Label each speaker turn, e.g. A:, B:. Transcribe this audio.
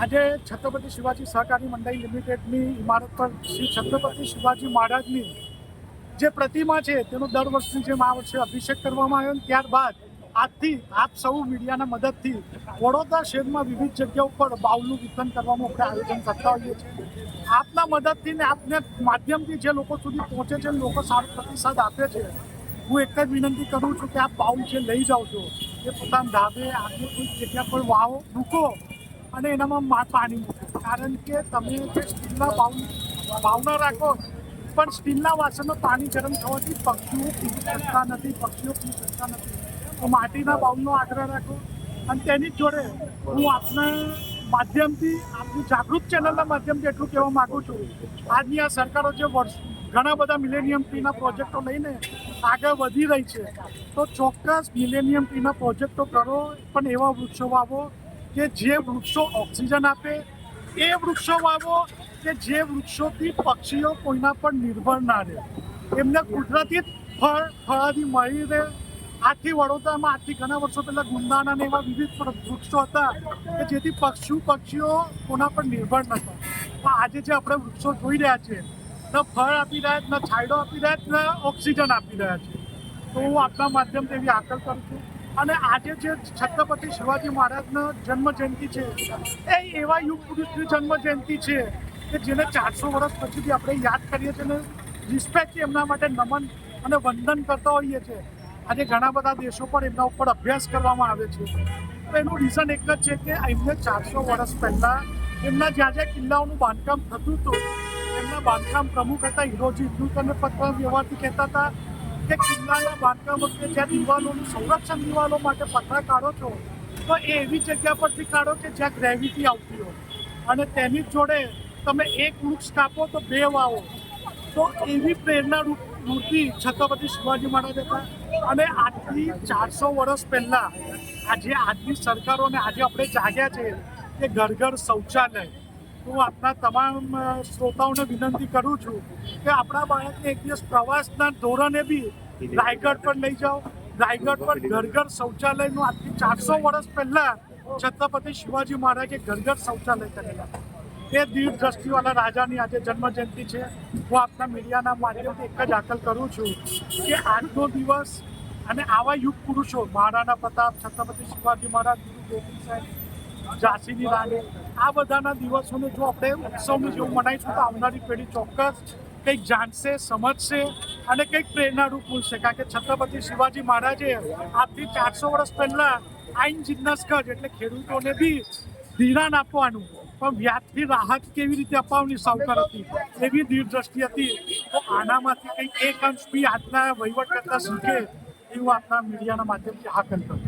A: આજે છત્રપતિ શિવાજી સહકારી મંડળી લિમિટેડની ઇમારત પર શ્રી છત્રપતિ શિવાજી મહારાજની જે પ્રતિમા છે, તેનો દર વર્ષની જેમ આ વર્ષે અભિષેક કરવામાં આવ્યો ત્યારબાદ આજથી આપ સૌ મીડિયાના મદદથી વડોદરા શહેરમાં વિવિધ જગ્યાઓ પર બાઉલનું વિતરણ કરવાનું આપણે આયોજન કરતા હોઈએ છીએ. આપના મદદથી ને આપને માધ્યમથી જે લોકો સુધી પહોંચે છે, લોકો સારો પ્રતિસાદ આપે છે, હું એક જ વિનંતી કરું છું કે આ બાઉલ જે લઈ જાઓ છો, એ પોતાના ધાબે આગળ કોઈ જગ્યા પર વાવો, મૂકો અને એનામાં પાણી મૂકો. કારણ કે તમે જે સ્ટીલના બાઉલ ભાવના રાખો, પણ સ્ટીલના વાસણમાં પાણી ગરમ થવાથી પક્ષીઓ પી શકતા નથી, પક્ષીઓ પી શકતા નથી. તો માટીના બાઉલનો આગ્રહ રાખો. અને તેની જોડે હું આપના માધ્યમથી, આપની જાગૃત ચેનલના માધ્યમથી એટલું કહેવા માગું છું. આજની આ સરકારો જે વર્ષ, ઘણા બધા મિલેનિયમ ટ્રીના પ્રોજેક્ટો લઈને આગળ વધી રહી છે. તો ચોક્કસ મિલેનિયમ ટ્રીના પ્રોજેક્ટો કરો, પણ એવા વૃક્ષો વાવો કે જે વૃક્ષો ઓક્સિજન આપે, એ વૃક્ષો વાવો કે જે વૃક્ષોથી પક્ષીઓ કોઈના પર નિર્ભર ના રહે. એમને કુદરતી ફળ, ફળાદી મળી રહે. આથી વડોદરામાં આથી ઘણા વર્ષો પહેલાં ગુંદાના ને એવા વિવિધ વૃક્ષો હતા કે જેથી પક્ષીઓ પક્ષીઓ કોના પર નિર્ભર નતા પણ આજે જે આપણે વૃક્ષો જોઈ રહ્યા છે, ન ફળ આપી રહ્યા છે ન છાંયડો આપી રહ્યા છે ન ઓક્સિજન આપી રહ્યા છે. તો હું આપના માધ્યમથી એવી આકલ કરું છું. અને આજે જે છત્રપતિ શિવાજી મહારાજનો જન્મ જયંતિ છે, એ એવા યુગ પુરુષની જન્મ જયંતિ છે કે જેને ચારસો વર્ષ પછીથી આપણે યાદ કરીએ છીએ અને રિસ્પેક્ટથી એમના માટે નમન અને વંદન કરતા હોઈએ છીએ. આજે ઘણા બધા દેશો પણ એમના ઉપર અભ્યાસ કરવામાં આવે છે. તો એનું રીઝન એક જ છે કે એમને ચારસો વર્ષ પહેલાં એમના જ્યાં જ્યાં કિલ્લાઓનું બાંધકામ થતું હતું, એમના બાંધકામ પ્રમુખ હતા હિરોજી હિન્દુત્વને પત્ર વ્યવહારથી કહેતા હતા કે કિલ્લાના બાંધકામ વખતે જ્યાં દિવાલોનું સંરક્ષણ દિવાલો માટે પથરા કાઢો છો, તો એ એવી જગ્યા પરથી કાઢો કે જ્યાં ગ્રેવિટી આવતી હોય. અને તેની જોડે તમે એક વૃક્ષ કાપો તો બે વાવો. તો એવી પ્રેરણારૂપ મૂર્તિ છત્રપતિ શિવાજી મહારાજ હતા. અને આજથી ચારસો વર્ષ પહેલાં આજે આજની સરકારોને આજે આપણે જાગ્યા છે કે ઘર ઘર શૌચાલય હું આપના તમામ શ્રોતાઓને વિનંતી કરું છું કે આપણા બાળકને એક દિવસ પ્રવાસના ધોરણે બી રાયગઢ પર લઈ જાઓ. રાયગઢ પર ઘર ઘર શૌચાલયનું આજથી ચારસો વર્ષ પહેલા છત્રપતિ શિવાજી મહારાજે ઘર ઘર શૌચાલય કરેલા. એ દીર્ઘ દ્રષ્ટિવાળા રાજાની આજે જન્મ જયંતિ છે. હું આપના મીડિયાના માધ્યમથી એક જ આકલ કરું છું કે આજનો દિવસ અને આવા યુગ પુરુષો મહારાણા પ્રતાપ, છત્રપતિ શિવાજી મહારાજ ગોવિંદ સાહેબ ઝાંસીની રાણી. આ બધાના દિવસોને જો આપણે ઉત્સવની જેવું મનાવીશું તો આવનારી પેઢી ચોક્કસ કંઈક જાણશે, સમજશે અને કંઈક પ્રેરણારૂપ મળશે કારણ કે છત્રપતિ શિવાજી મહારાજે આજથી ચારસો વર્ષ પહેલાં આઈન જિજ્ઞાસ ગઢ એટલે ખેડૂતોને બી ધિરાણ આપવાનું, પણ વ્યાજથી રાહત કેવી રીતે અપાવવાની સાવકાર હતી એવી દૂરદ્રષ્ટિ હતી. તો આનામાંથી કંઈક એક અંશ બી આજના વહીવટ કરતા શીખે એવું આપના મીડિયાના માધ્યમથી હાકલ કરું